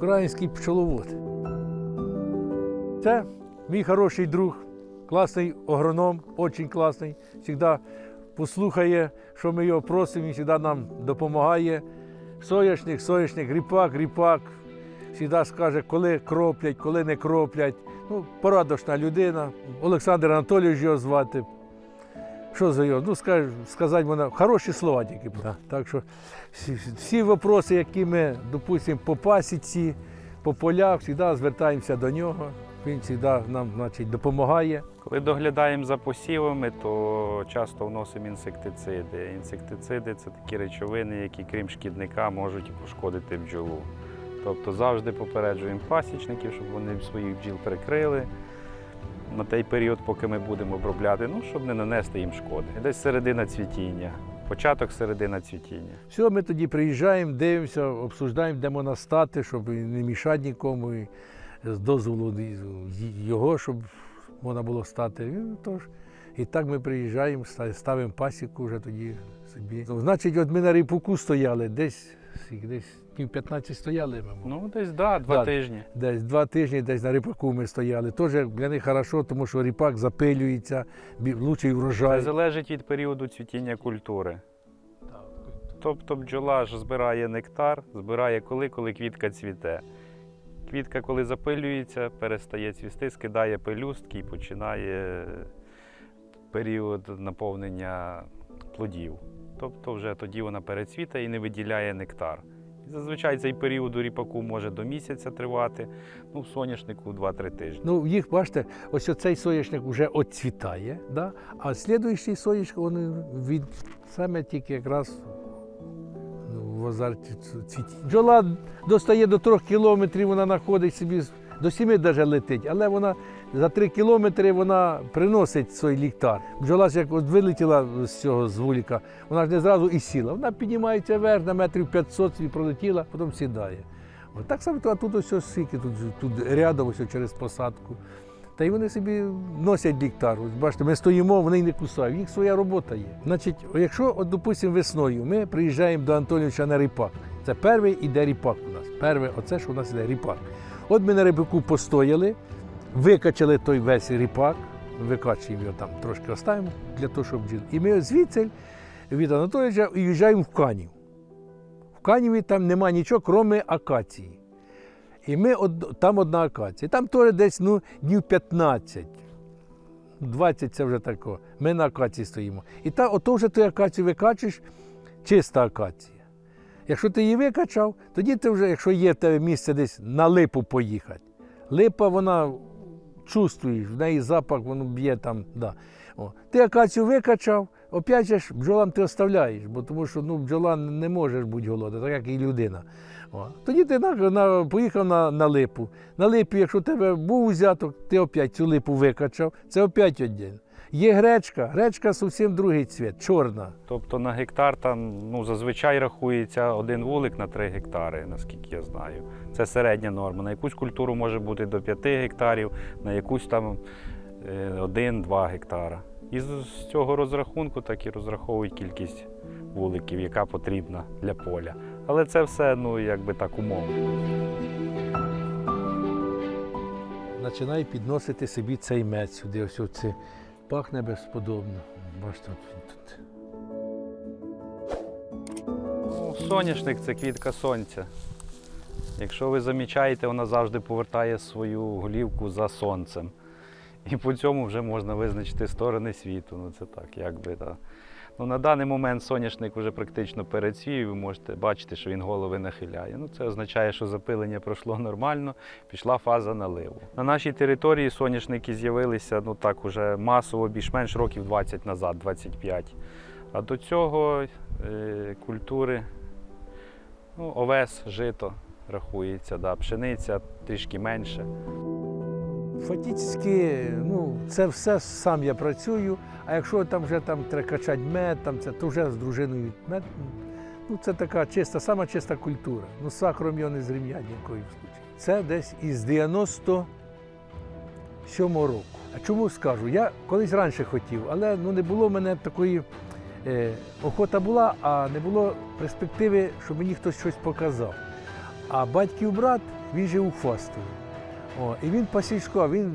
Український пчеловод. Це мій хороший друг, класний агроном, дуже класний. Завжди послухає, що ми його просимо, він завжди нам допомагає. Соняшник, соняшник, ріпак, ріпак. Завжди скаже, коли кроплять, коли не кроплять. Ну, порадошна людина. Олександр Анатолійович його звати. Що за його? Ну, скаж, сказати вона, хороші слова тільки. Да. Так що всі, всі питання, які ми, допустимо, по пасіці, по полях, завжди звертаємося до нього. Він завжди нам значить, допомагає. Коли доглядаємо за посівами, то часто вносимо інсектициди. Інсектициди це такі речовини, які, крім шкідника, можуть пошкодити бджолу. Тобто завжди попереджуємо пасічників, щоб вони своїх бджіл прикрили на той період, поки ми будемо обробляти, ну, щоб не нанести їм шкоди. Десь середина цвітіння, початок середина цвітіння. Все, ми тоді приїжджаємо, дивимося, обсуждаємо, де можна стати, щоб не мішати нікому. І з дозволу його, щоб можна було стати. Тож, і так ми приїжджаємо, ставимо пасіку вже тоді собі. Ну, значить, от ми на ріпуку стояли, десь, десь днів 15 стояли, мабуть. Ну, десь да, два Да. тижні. Десь два тижні, десь на ріпаку ми стояли. Теж для них хорошо, тому що ріпак запилюється, лучший Це залежить від періоду цвітіння культури. Тобто бджола ж збирає нектар, збирає коли, коли квітка цвіте. Квітка, коли запилюється, перестає цвісти, скидає пелюстки і починає період наповнення плодів. Тобто вже тоді вона перецвітає і не виділяє нектар. Зазвичай цей період у ріпаку може до місяця тривати, ну в соняшнику 2-3 тижні. Ну, їх, бачите, ось оцей соняшник вже оцвітає, да? а слідуючий соняшник, він, від саме тільки якраз ну, в азарті цвіті. Бджола достає до трьох кілометрів, вона знаходить собі, до сіми навіть летить, але вона за три кілометри вона приносить свій ліктар. Бджола ж як от вилетіла з цього з вуліка, вона ж не зразу і сіла. Вона піднімається вверх на метрів 500 і пролетіла, потім сідає. От так само а тут ось скільки, тут, тут рядом ось через посадку. Та й вони собі носять ліктар. Ось бачите, ми стоїмо, вони не кусають. Їх своя робота є. Значить, якщо, от, допустимо, весною ми приїжджаємо до Антонівича на ріпак. Це перший іде ріпак у нас. Перше, оце що у нас іде ріпак. От ми на ріпаку постояли, викачали той весь ріпак, викачуємо його там трошки оставимо для того, щоб бджіл. І ми звідси від Анатолійовича уїжджаємо в Канів. В Каніві там нема нічого, крім акації. І ми од... там одна акація. Там теж десь ну, днів 15. 20 це вже тако. Ми на акації стоїмо. І та, ото вже ти акацію викачуєш, чиста акація. Якщо ти її викачав, тоді ти вже, якщо є тебе місце десь на липу поїхати. Липа, вона чувствуєш, в неї запах, воно б'є там. Да. О. Ти акацію викачав, опять ж бджолам ти оставляєш, бо тому що ну, бджола не може бути голодна, так як і людина. О. Тоді ти на, на, поїхав на, на липу. На липі, якщо у тебе був взяток, ти опять цю липу викачав, це опять один. Є гречка, гречка зовсім другий цвіт, чорна. Тобто на гектар там ну, зазвичай рахується один вулик на 3 гектари, наскільки я знаю. Це середня норма. На якусь культуру може бути до 5 гектарів, на якусь там 1-2 гектара. І з цього розрахунку так і розраховують кількість вуликів, яка потрібна для поля. Але це все ну, якби так умовно. Починає підносити собі цей мед сюди, ось оце. Пахне безподобно. Бачите, тут. Ну, соняшник це квітка сонця. Якщо ви замічаєте, вона завжди повертає свою голівку за сонцем. І по цьому вже можна визначити сторони світу. Ну це так, якби так. Ну, на даний момент соняшник вже практично перецвів, ви можете бачити, що він голови нахиляє. Ну, це означає, що запилення пройшло нормально, пішла фаза наливу. На нашій території соняшники з'явилися ну так уже масово, більш-менш років 20 назад, 25. А до цього е, культури ну, овес, жито рахується, да. пшениця трішки менше. Фактично, ну, це все сам я працюю, а якщо там вже там треба качати мед, там це, то вже з дружиною мед. Ну, це така чиста, сама чиста культура. Ну, сахаром його не зрівнять ні случаї. Це десь із 97-го року. А чому скажу? Я колись раніше хотів, але ну, не було в мене такої е, охота була, а не було перспективи, щоб мені хтось щось показав. А батьків брат він жив у Фастові. О, і він пасічко, він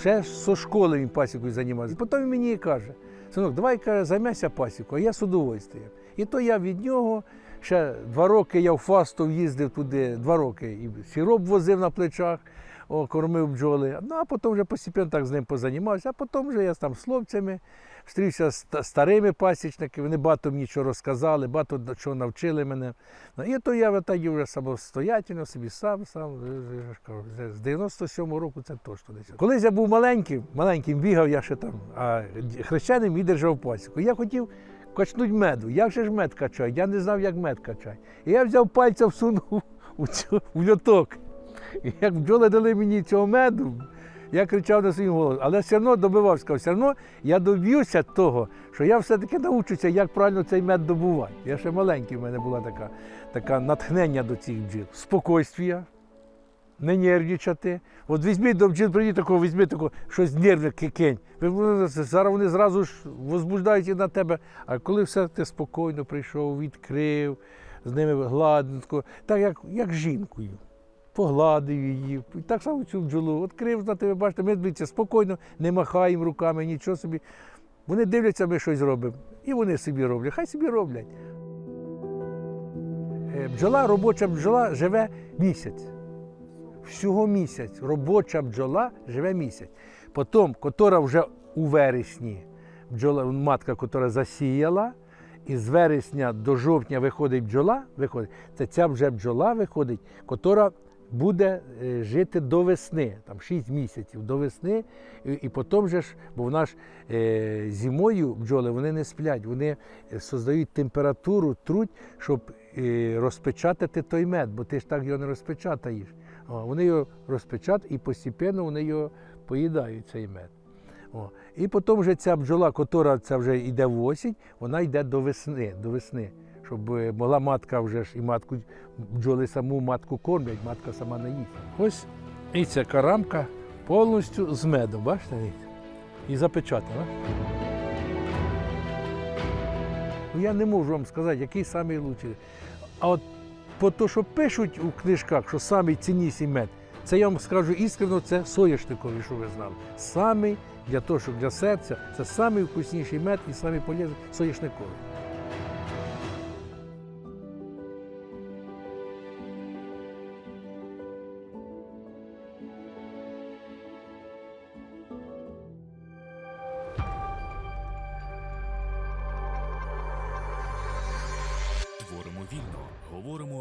ще зі школи він пасікою займався. Потім він мені каже, синок, давай каже, займайся пасікою, а я з удовольствием. І то я від нього ще два роки я в Фастов їздив туди, два роки, і сіроп возив на плечах, о, кормив бджоли. Ну, а потім вже постійно так з ним позанімався, а потім вже я там з хлопцями зустрівся з старими пасічниками, вони багато мені чого розказали, багато чого навчили мене. Ну, і то я тоді вже самостоятельно собі сам, сам з 97-го року це точно десь. Колись я був маленьким, маленьким бігав я ще там, а хрещеним і держав пасіку. Я хотів качнути меду. Як же ж мед качають? Я не знав, як мед качають. І я взяв пальця, всунув у, цю, у льоток. Як бджоли дали мені цього меду, я кричав на свій голос, але все одно добивався, все одно я доб'юся того, що я все-таки навчуся, як правильно цей мед добувати. Я ще маленький, в мене була така, така натхнення до цих бджіл. Спокойствія, не нервничати. От візьми до бджіл, прийди такого, візьми такого, щось нервне кинь. Зараз вони зразу ж возбуждають на тебе. А коли все ти спокійно прийшов, відкрив, з ними гладенько, так як, як жінкою погладив її. І так само цю бджолу відкрив на тебе, бачите, ми дивіться, спокійно, не махаємо руками, нічого собі. Вони дивляться, ми щось робимо. І вони собі роблять. Хай собі роблять. Е, Бджола, робоча бджола живе місяць. Всього місяць. Робоча бджола живе місяць. Потім, котра вже у вересні, бджола, матка, котра засіяла, і з вересня до жовтня виходить бджола, виходить, це ця вже бджола виходить, котра буде е, жити до весни, там 6 місяців до весни, і, і потім же ж, бо в нас е, зимою бджоли вони не сплять, вони е, создають температуру, труть, щоб е, розпечатати той мед, бо ти ж так його не розпечатаєш. О, вони його розпечатають і постійно вони його поїдають, цей мед. О. І потім вже ця бджола, котра вже йде в осінь, вона йде до весни, до весни. Щоб е, могла матка вже ж і матку, бджоли саму матку кормлять, матка сама не їсть. Ось і ця карамка повністю з медом, бачите? І запечатана. Ну, я не можу вам сказати, який лучший. А от по то, що пишуть у книжках, що самий цінніший мед, це я вам скажу іскрено, це соняшниковий, що ви знали. Самий для того, щоб для серця, це самий вкусніший мед і самий полезний соняшниковий.